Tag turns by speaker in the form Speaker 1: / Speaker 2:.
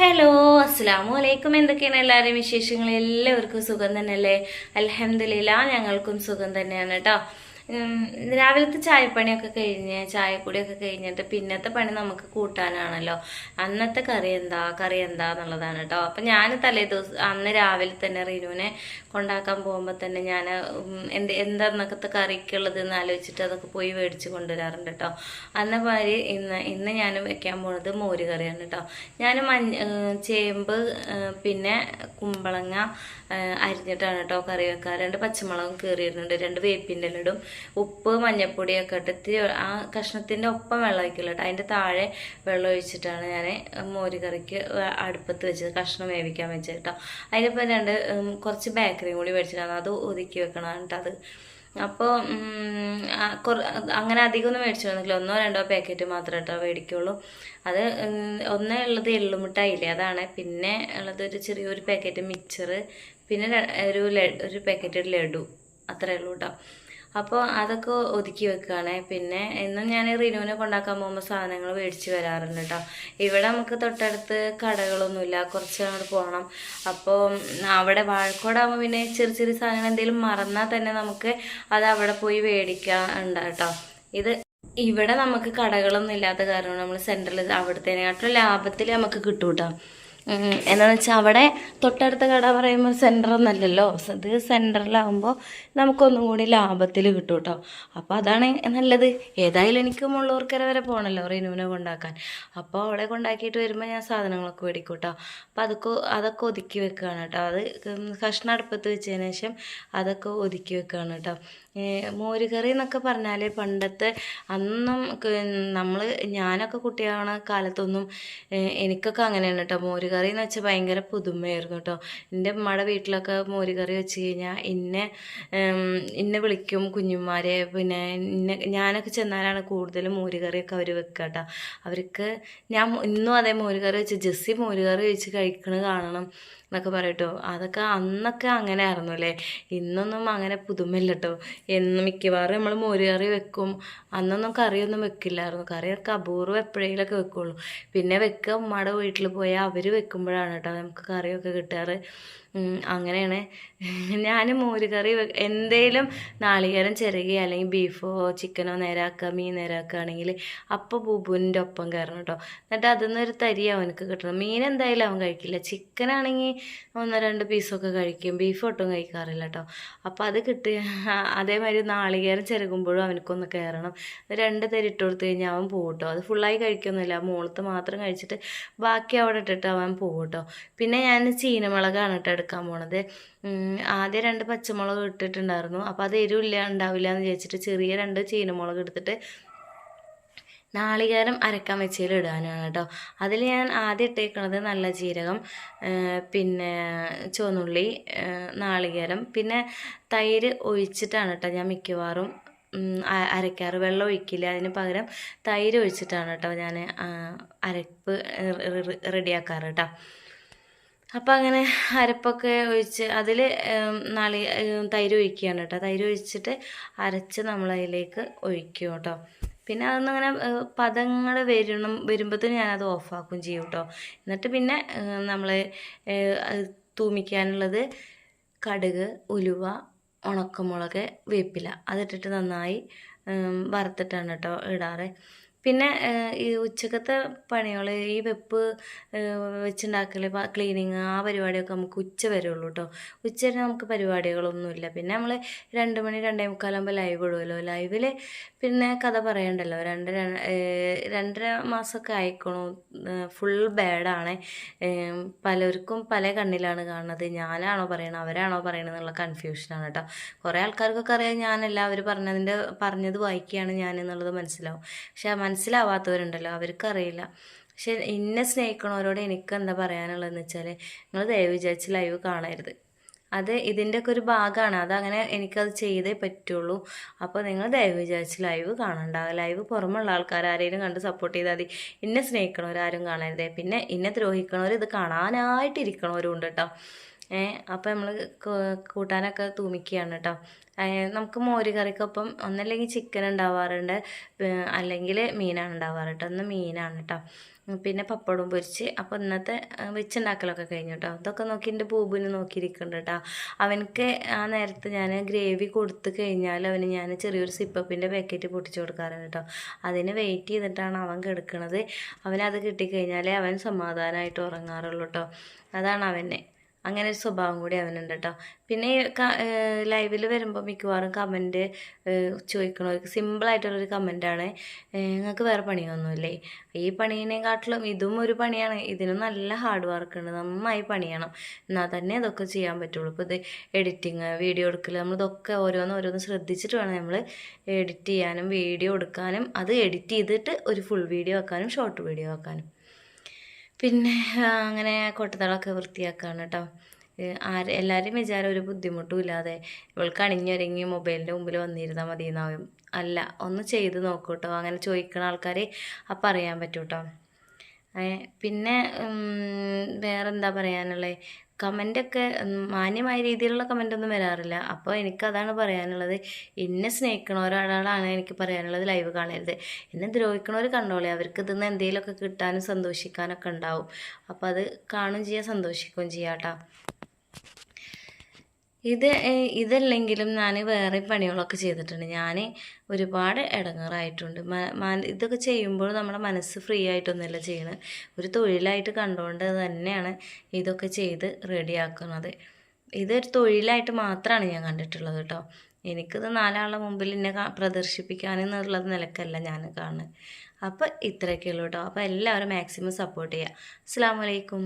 Speaker 1: Hello അസ്സാം വലൈക്കും എന്തൊക്കെയാണ് എല്ലാവരും വിശേഷങ്ങൾ? എല്ലാവർക്കും സുഖം തന്നെയല്ലേ? അലഹമില്ല ഞങ്ങൾക്കും സുഖം തന്നെയാണ് കേട്ടോ രാവിലത്തെ ചായപ്പണിയൊക്കെ കഴിഞ്ഞ് ചായക്കുടിയൊക്കെ കഴിഞ്ഞിട്ട് പിന്നത്തെ പണി നമുക്ക് കൂട്ടാനാണല്ലോ. അന്നത്തെ കറി എന്താ കറി എന്താ എന്നുള്ളതാണ് കേട്ടോ അപ്പം ഞാൻ തലേ ദിവസം അന്ന് രാവിലെ തന്നെ റീനുവിനെ കൊണ്ടാക്കാൻ പോകുമ്പോൾ തന്നെ ഞാൻ എന്ത് എന്തെന്നൊക്കെ കറിക്കുള്ളത് എന്ന് ആലോചിച്ചിട്ട് അതൊക്കെ പോയി മേടിച്ച് കൊണ്ടുവരാറുണ്ട് കേട്ടോ അന്ന മാതിരി ഇന്ന് ഇന്ന് ഞാൻ വെക്കാൻ പോണത് മോര് കറിയാണ് കേട്ടോ ഞാൻ മഞ്ഞ ചേമ്പ് പിന്നെ കുമ്പളങ്ങ അരിഞ്ഞിട്ടാണ് കേട്ടോ കറി വെക്കാറുണ്ട് പച്ചമുളകും കീറിയിടുന്നുണ്ട് രണ്ട് വേപ്പിന്റെ ഇടും. ഉപ്പ് മഞ്ഞപ്പൊടിയൊക്കെ ഇട്ട് ഇത്തിരി ആ കഷ്ണത്തിന്റെ ഒപ്പം വെള്ളം ഒഴിക്കില്ല കേട്ടോ. അതിന്റെ താഴെ വെള്ളം ഒഴിച്ചിട്ടാണ് ഞാൻ മോര് കറിക്ക് അടുപ്പത്ത് വെച്ചത് കഷ്ണം വേവിക്കാൻ വെച്ചത് കേട്ടോ. അതിനിപ്പോൾ രണ്ട് കുറച്ച് ബേക്കറിയും കൂടി മേടിച്ചിട്ടാണ് അത് ഒതുക്കി വെക്കണം കേട്ടോ അത്. അപ്പോൾ അങ്ങനെ അധികമൊന്നും മേടിച്ചിരുന്നില്ല ഒന്നോ രണ്ടോ പാക്കറ്റ് മാത്രമേ കേട്ടോ മേടിക്കുള്ളൂ. അത് ഒന്നേ ഉള്ളത് എള്ളുമിട്ടായില്ലേ അതാണ്. പിന്നെ ഉള്ളത് ഒരു ചെറിയൊരു പാക്കറ്റ് മിക്സർ പിന്നെ ഒരു ഒരു പാക്കറ്റ് ലഡു അത്രേ ഉള്ളൂ കേട്ടോ. അപ്പോൾ അതൊക്കെ ഒതുക്കി വെക്കുകയാണേ പിന്നെ എന്നും ഞാൻ റിനുവിനെ കൊണ്ടാക്കാൻ പോകുമ്പോൾ സാധനങ്ങൾ മേടിച്ച് വരാറുണ്ട് കേട്ടോ ഇവിടെ നമുക്ക് തൊട്ടടുത്ത് കടകളൊന്നുമില്ല. കുറച്ച് അങ്ങോട്ട് പോകണം അപ്പോൾ അവിടെ വാഴക്കോടാകുമ്പോൾ പിന്നെ ചെറിയ ചെറിയ സാധനങ്ങൾ എന്തെങ്കിലും മറന്നാൽ തന്നെ നമുക്ക് അത് അവിടെ പോയി മേടിക്കാൻ ഉണ്ട് കേട്ടോ ഇത് ഇവിടെ നമുക്ക് കടകളൊന്നും ഇല്ലാത്ത കാരണം നമ്മൾ സെന്ററിൽ അവിടുത്തേനെക്കാട്ടും ലാഭത്തിൽ നമുക്ക് കിട്ടും കേട്ടോ ഉം, എന്താന്ന് വെച്ചാൽ അവിടെ തൊട്ടടുത്ത കട പറയുമ്പോൾ സെന്റർ ഒന്നല്ലല്ലോ ഇത് സെന്ററിലാകുമ്പോൾ നമുക്കൊന്നും കൂടി ലാഭത്തിൽ കിട്ടും കേട്ടോ അപ്പോൾ അതാണ് നല്ലത്. ഏതായാലും എനിക്ക് മുള്ളൂർക്കര വരെ പോകണമല്ലോ റിനുവിനെ കൊണ്ടാക്കാൻ. അപ്പോൾ അവിടെ കൊണ്ടാക്കിയിട്ട് വരുമ്പോൾ ഞാൻ സാധനങ്ങളൊക്കെ മേടിക്കും കേട്ടോ അപ്പോൾ അതൊക്കെ അതൊക്കെ ഒതുക്കി വെക്കുകയാണ് കേട്ടോ. അത് കഷ്ണടുപ്പത്ത് വെച്ചതിന് ശേഷം അതൊക്കെ ഒതുക്കി വെക്കുകയാണ് കേട്ടോ. മോര് കറി എന്നൊക്കെ പറഞ്ഞാൽ പണ്ടത്തെ അന്നും നമ്മൾ ഞാനൊക്കെ കുട്ടിയാവണ കാലത്തൊന്നും എനിക്കൊക്കെ അങ്ങനെയാണ് കേട്ടോ മോരുകറി എന്ന് വെച്ചാൽ ഭയങ്കര പുതുമയായിരുന്നു കേട്ടോ എന്റെ ഉമ്മയുടെ വീട്ടിലൊക്കെ മോരുകറി വെച്ച് കഴിഞ്ഞാൽ ഇന്നെ ഇന്നെ വിളിക്കും കുഞ്ഞുമാരെ പിന്നെ ഇന്നെ ഞാനൊക്കെ ചെന്നാലാണ് കൂടുതലും മോര് കറിയൊക്കെ അവർ വെക്കുക കേട്ടോ അവർക്ക് ഞാൻ ഇന്നും അതേ മോരുകറി വെച്ച് ജസ്സി മോരുകറി വെച്ച് കഴിക്കണ കാണണം. എന്നൊക്കെ പറയട്ടോ. അതൊക്കെ അന്നൊക്കെ അങ്ങനെ ആയിരുന്നു അല്ലേ? ഇന്നൊന്നും അങ്ങനെ പുതുമയില്ല കേട്ടോ എന്ന് മിക്കവാറും നമ്മൾ മോര് കറി വെക്കും. അന്നൊന്നും കറിയൊന്നും വെക്കില്ലായിരുന്നു. കറിയൊക്കെ അപൂർവം എപ്പോഴെങ്കിലൊക്കെ വെക്കുള്ളൂ. പിന്നെ വെക്കുക ഉമ്മയുടെ വീട്ടിൽ പോയാൽ അവർ വെക്കുമ്പോഴാണ് കേട്ടോ നമുക്ക് കറിയൊക്കെ കിട്ടാറ്. അങ്ങനെയാണ്. ഞാൻ മോര് കറി എന്തേലും നാളികേരം ചിരകി അല്ലെങ്കിൽ ബീഫോ ചിക്കനോ നേരാക്കുക മീൻ നേരാക്കുകയാണെങ്കിൽ അപ്പോൾ ബുബുവിന്റെ ഒപ്പം കയറണം കേട്ടോ. എന്നിട്ട് അതിൽ നിന്നൊരു തരി അവനക്ക് കിട്ടണം. മീൻ എന്തായാലും അവൻ കഴിക്കില്ല. ചിക്കൻ ആണെങ്കിൽ ഒന്നോ രണ്ട് പീസൊക്കെ കഴിക്കും. ബീഫ് ഒട്ടും കഴിക്കാറില്ല കേട്ടോ അപ്പോൾ അത് കിട്ടി. അതേമാതിരി നാളികേരം ചിരകുമ്പോഴും അവനക്കൊന്ന് കയറണം രണ്ട് തരി ഇട്ട് കൊടുത്തു കഴിഞ്ഞാൽ അവൻ പോകും കേട്ടോ അത് ഫുള്ളായി കഴിക്കൊന്നുമില്ല. മോളത്ത് മാത്രം കഴിച്ചിട്ട് ബാക്കി അവിടെ ഇട്ടിട്ട് അവൻ പോകും കേട്ടോ പിന്നെ ഞാൻ ചീനമുളകാണ് കേട്ടോ എടുക്കാൻ പോണത്. ആദ്യം രണ്ട് പച്ചമുളക് ഇട്ടിട്ടുണ്ടായിരുന്നു. അപ്പോൾ അത് എരിവില്ല ഉണ്ടാവില്ല എന്ന് വിചാരിച്ചിട്ട് ചെറിയ രണ്ട് ചീനമുളക് എടുത്തിട്ട് നാളികേരം അരക്കാൻ വെച്ചതിൽ ഇടാനാണ് കേട്ടോ. അതിൽ ഞാൻ ആദ്യം ഇട്ടേക്കുന്നത് നല്ല ജീരകം പിന്നെ ചുവന്നുള്ളി നാളികേരം പിന്നെ തൈര് ഒഴിച്ചിട്ടാണ് കേട്ടോ ഞാൻ മിക്കവാറും അരയ്ക്കാറ്. വെള്ളം ഒഴിക്കില്ല. അതിന് പകരം തൈര് ഒഴിച്ചിട്ടാണ് കേട്ടോ ഞാൻ അരപ്പ് റെഡിയാക്കാറ് കേട്ടോ. അപ്പം അങ്ങനെ അരപ്പൊക്കെ ഒഴിച്ച് അതിൽ നാളി തൈര് ഒഴിക്കുകയാണ് കേട്ടോ. തൈര് ഒഴിച്ചിട്ട് അരച്ച് നമ്മളതിലേക്ക് ഒഴിക്കും കേട്ടോ. പിന്നെ അതൊന്നും അങ്ങനെ പദങ്ങൾ വരണം വരുമ്പോഴത്തേന് ഞാനത് ഓഫാക്കും ചെയ്യും കേട്ടോ എന്നിട്ട് പിന്നെ നമ്മൾ തൂമിക്കാനുള്ളത് കടുക് ഉലുവ ഉണക്കമുളക് വേപ്പില. അതിട്ടിട്ട് നന്നായി വറുത്തിട്ടാണ് കേട്ടോ ഇടാറ്. പിന്നെ ഈ ഉച്ചക്കത്തെ പണികൾ ഈ വെപ്പ് വെച്ചുണ്ടാക്കൽ ക്ലീനിങ് ആ പരിപാടിയൊക്കെ നമുക്ക് ഉച്ച വരുള്ളൂ കേട്ടോ ഉച്ച വരെ നമുക്ക് പരിപാടികളൊന്നുമില്ല. പിന്നെ നമ്മൾ രണ്ട് മണി രണ്ടേ മുക്കാലാകുമ്പോൾ ലൈവ് ഇടുമല്ലോ ലൈവിൽ പിന്നെ കഥ പറയണ്ടല്ലോ. രണ്ട് രണ്ടര മാസമൊക്കെ ആയിക്കണു. ഫുൾ ബാഡാണ്. പലർക്കും പല കണ്ണിലാണ് കാണുന്നത്. ഞാനാണോ പറയണത്? അവരാണോ പറയണത് എന്നുള്ള കൺഫ്യൂഷനാണ് കേട്ടോ കുറേ ആൾക്കാർക്കൊക്കെ അറിയാം ഞാനല്ല. അവർ പറഞ്ഞതിന്റെ പറഞ്ഞത് വായിക്കുകയാണ് ഞാൻ എന്നുള്ളത് മനസ്സിലാവും. പക്ഷെ മനസ്സിലാവാത്തവരുണ്ടല്ലോ അവർക്കറിയില്ല. പക്ഷെ എന്നെ സ്നേഹിക്കണവരോട് എനിക്ക് എന്താ പറയാനുള്ളതെന്ന് വെച്ചാൽ നിങ്ങൾ ദയവ് വിചാരിച്ച് ലൈവ് കാണരുത്. അത് ഇതിന്റെയൊക്കെ ഒരു ഭാഗമാണ്. അതങ്ങനെ എനിക്കത് ചെയ്തേ പറ്റുള്ളൂ. അപ്പോൾ നിങ്ങൾ ദയവ് വിചാരിച്ച് ലൈവ് കാണണ്ട. ലൈവ് പുറമുള്ള ആൾക്കാർ ആരെങ്കിലും കണ്ട് സപ്പോർട്ട് ചെയ്താൽ മതി. എന്നെ സ്നേഹിക്കണവരാരും കാണരുതേ. പിന്നെ എന്നെ ദ്രോഹിക്കണവർ ഇത് കാണാനായിട്ടിരിക്കണവരും ഉണ്ട് കേട്ടോ. അപ്പോൾ നമ്മൾ കൂട്ടാനൊക്കെ തൂമിക്കുകയാണ് കേട്ടോ നമുക്ക് മോര് കറിക്കൊപ്പം ഒന്നല്ലെങ്കിൽ ചിക്കൻ ഉണ്ടാവാറുണ്ട് അല്ലെങ്കിൽ മീനാണ് ഉണ്ടാവാറ് കേട്ടോ ഒന്ന് മീനാണ് കേട്ടോ പിന്നെ പപ്പടവും പൊരിച്ച് അപ്പോൾ ഇന്നത്തെ വെച്ചുണ്ടാക്കലൊക്കെ കഴിഞ്ഞു കേട്ടോ ഇതൊക്കെ നോക്കി എന്റെ ബൂബിന് നോക്കിയിരിക്കുന്നുണ്ട് കേട്ടോ അവനക്ക് ആ നേരത്ത് ഞാൻ ഗ്രേവി കൊടുത്തു കഴിഞ്ഞാൽ അവന് ഞാൻ ചെറിയൊരു സിപ്പപ്പിന്റെ പാക്കറ്റ് പൊട്ടിച്ചു കൊടുക്കാറുണ്ട് കേട്ടോ അതിന് വെയിറ്റ് ചെയ്തിട്ടാണ് അവൻ കിടക്കുന്നത് അവനത് കിട്ടിക്കഴിഞ്ഞാലേ അവൻ സമാധാനമായിട്ട് ഉറങ്ങാറുള്ളൂ കേട്ടോ അതാണ് അവനെ. അങ്ങനെ ഒരു സ്വഭാവം കൂടി അവനുണ്ട് കേട്ടോ പിന്നെ ലൈവിൽ വരുമ്പോൾ മിക്കവാറും കമന്റ് ചോദിക്കണവർക്ക് സിമ്പിളായിട്ടുള്ളൊരു കമന്റാണ് നിങ്ങൾക്ക് വേറെ പണിയൊന്നുമില്ലേ? ഈ പണീനെക്കാട്ടിലും ഇതും ഒരു പണിയാണ്. ഇതിനും നല്ല ഹാർഡ് വർക്ക് ഉണ്ട്. നന്നായി പണിയണം. എന്നാൽ തന്നെ അതൊക്കെ ചെയ്യാൻ പറ്റുള്ളൂ. ഇപ്പോൾ ഇത് എഡിറ്റിങ് വീഡിയോ എടുക്കൽ നമ്മളിതൊക്കെ ഓരോന്ന് ഓരോന്ന് ശ്രദ്ധിച്ചിട്ട് വേണം നമ്മൾ എഡിറ്റ് ചെയ്യാനും വീഡിയോ എടുക്കാനും അത് എഡിറ്റ് ചെയ്തിട്ട് ഒരു ഫുൾ വീഡിയോ ആക്കാനും ഷോർട്ട് വീഡിയോ ആക്കാനും. പിന്നെ അങ്ങനെ കൊട്ടത്തളമൊക്കെ വൃത്തിയാക്കുകയാണ് കേട്ടോ ആര് എല്ലാവരും വിചാരം ഒരു ബുദ്ധിമുട്ടും ഇല്ലാതെ ഇവൾക്ക് അണിഞ്ഞൊരുങ്ങി മൊബൈലിന്റെ മുമ്പിൽ വന്നിരുന്നാൽ മതി എന്നാവും അല്ല ഒന്ന് ചെയ്ത് നോക്കൂ കേട്ടോ അങ്ങനെ ചോദിക്കുന്ന ആൾക്കാർ അപ്പം അറിയാൻ പറ്റും കേട്ടോ ഏ, പിന്നെ വേറെന്താ പറയാനുള്ളത് കമന്റൊക്കെ മാന്യമായ രീതിയിലുള്ള കമന്റൊന്നും വരാറില്ല. അപ്പോൾ എനിക്കതാണ് പറയാനുള്ളത്. എന്നെ സ്നേഹിക്കണ ഒരാളാണ് എനിക്ക് പറയാനുള്ളത് ലൈവ് കാണരുത്. എന്നെ ദ്രോഹിക്കണവർ കണ്ടോളെ. അവർക്ക് ഇതിൽ നിന്ന് എന്തെങ്കിലുമൊക്കെ കിട്ടാനും സന്തോഷിക്കാനൊക്കെ ഉണ്ടാവും. അപ്പോൾ അത് കാണും ചെയ്യാം സന്തോഷിക്കുകയും ചെയ്യാം കേട്ടോ ഇത് ഇതല്ലെങ്കിലും ഞാൻ വേറെ പണികളൊക്കെ ചെയ്തിട്ടുണ്ട്. ഞാൻ ഒരുപാട് ഇടങ്ങേറായിട്ടുണ്ട് ഇതൊക്കെ ചെയ്യുമ്പോൾ നമ്മുടെ മനസ്സ് ഫ്രീ ആയിട്ടൊന്നുമല്ല ചെയ്യണത് ഒരു തൊഴിലായിട്ട് കണ്ടുകൊണ്ട് തന്നെയാണ് ഇതൊക്കെ ചെയ്ത് റെഡിയാക്കുന്നത്. ഇതൊരു തൊഴിലായിട്ട് മാത്രമാണ് ഞാൻ കണ്ടിട്ടുള്ളത് കേട്ടോ. എനിക്കിത് നാലാളുടെ മുമ്പിൽ എന്നെ പ്രദർശിപ്പിക്കാനെന്നുള്ള നിലക്കല്ല ഞാൻ കാണുന്നത്. അപ്പോൾ ഇത്രയൊക്കെയുള്ളൂ കേട്ടോ. അപ്പോൾ എല്ലാവരും മാക്സിമം സപ്പോർട്ട് ചെയ്യുക. അസ്സാം വലൈക്കും